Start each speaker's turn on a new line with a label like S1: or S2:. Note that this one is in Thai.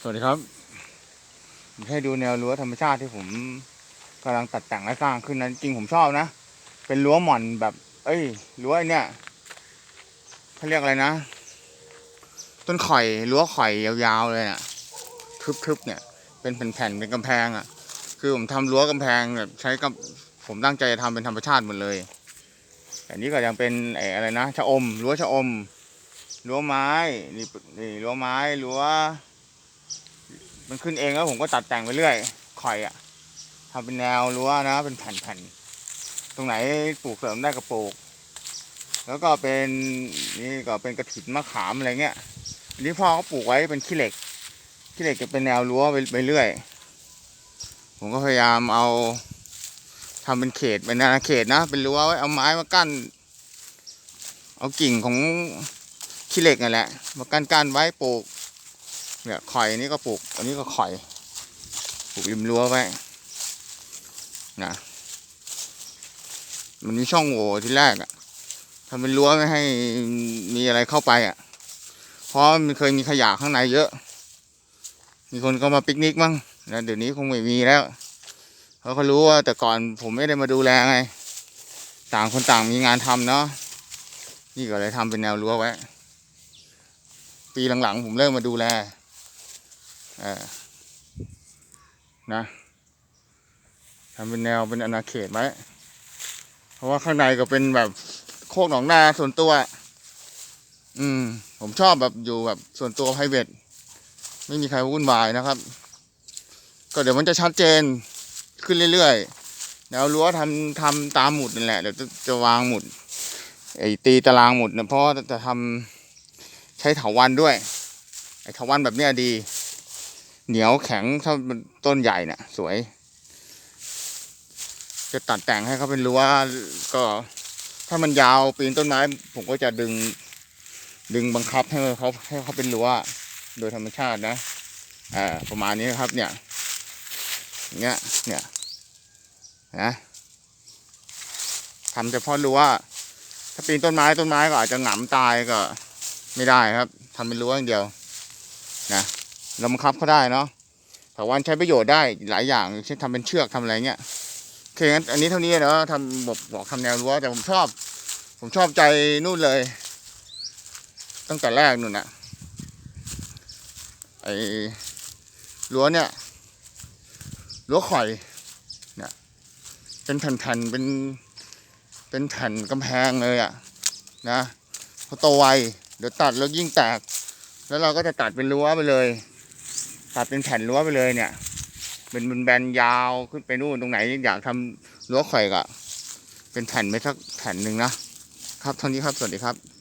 S1: สวัสดีครับให้ดูแนวรั้วธรรมชาติที่ผมกำลังตัดแต่งและสร้างขึ้นนั้นจริงผมชอบนะ เป็นรั้วหม่อนแบบ เอ้ยรั้วเนี่ยเขาเรียกอะไรนะ ต้นข่อยรั้วข่อยยาวๆเลยน่ะทึบๆเนี่ย เป็นแผ่นๆเป็นกำแพงอะ คือผมทำรั้วกำแพงแบบใช้กับผมตั้งใจจะทำเป็นธรรมชาติหมดเลยแต่นี้ก็ยังเป็นไอ้อะไรนะชะอมรั้วชะอมรั้วไม้นี่นี่รั้วไม้รั้ว มันขึ้นเองแล้วผมก็ตัดแต่งไปเรื่อยข่อยอะทำเป็นแนวรั้วนะ เป็นแผ่นๆตรงไหนปลูกเสริมได้ก็ปลูก แล้วก็เป็นนี่ก็เป็นกระถิ่นมะขามอะไรเงี้ยอันนี้พ่อเขาปลูกไว้เป็นขี้เหล็กขี้เหล็กจะเป็นแนวรั้วไปไปเรื่อย ผมก็พยายามเอาทำเป็นเขตเป็นอาณาเขตนะ เป็นรั้วไว้เอาไม้มากั้น เอากิ่งของขี้เหล็กนั่นแหละมากั้นกั้นไว้ปลูก เนี่ยข่อยนี่ก็ปลูก อันนี้ก็ข่อย ปลูกริมรั้วไว้นะมันมีช่องโหว่ที่แรกอะทำเป็นรั้วไม่ให้มีอะไรเข้าไปอะเพราะมันเคยมีขยะข้างในเยอะ มีคนก็มาปิกนิกมั้งนะเดี๋ยวนี้คงไม่มีแล้วเพราะเขารู้ว่าแต่ก่อนผมไม่ได้มาดูแลไง ต่างคนต่างมีงานทำเนาะนี่ก็เลยทำเป็นแนวรั้วไว้ ปีหลังๆ ผมเริ่มมาดูแล เออนะทำเป็นแนวเป็นอาณาเขตไว้เพราะว่าข้างในก็เป็นแบบโคกหนองนาส่วนตัว อืม ผมชอบแบบอยู่แบบส่วนตัว p r i v a t ไม่มีใครวุ่นวายนะครับ ก็เดี๋ยวมันจะชัดเจนขึ้นเรื่อยๆแนวรั้วทำทำตามหมุดนั่นแหละ เดี๋ยวจะจะวางหมุด ไอ้ตีตารางหมุดนะเพราะจะทำใช้เถาวันด้วย ไอ้เถาวันแบบเนี้ยดี เหนียวแข็งถ้ามันต้นใหญ่น่ะสวย จะตัดแต่งให้เขาเป็นรั้วก็ ถ้ามันยาวปีนต้นไม้ ผมก็จะดึง ดึงบังคับให้เขาให้เขาเป็นรั้วโดยธรรมชาตินะอ่าประมาณนี้นะครับ เนี่ยอย่างเงี้ยเนี่ยนะทำเฉพาะรั้วถ้าปีนต้นไม้ต้นไม้ก็อาจจะหงำตายก็ไม่ได้ครับทำเป็นรั้วอย่างเดียวนะ เราบังคับเขาได้เนาะถาวันใช้ประโยชน์ได้หลายอย่างเช่นทำเป็นเชือกทำอะไรเงี้ยโอเคงั้นอันนี้เท่านี้เนาะทำบอกบอกทำแนวรั้วแต่ผมชอบ ผมชอบใจนู่นเลย ตั้งแต่แรกนู่นนะไอ้รั้วเนี่ยรั้วข่อยเนี่ยเป็นแผ่นๆเป็นเป็นแผ่นกำแพงเลยอะนะพอโตไวเดี๋ยวตัดแล้วยิ่งแตก แล้วเราก็จะตัดเป็นรั้วไปเลย ตัดเป็นแผ่นรั้วไปเลยเนี่ยเป็นบนแบนยาวขึ้นไปนู่นตรงไหน อยากทำรั้วข่อยก็เป็นแผ่นไปสักแผ่นหนึ่งนะครับเท่านี้ครับสวัสดีครับ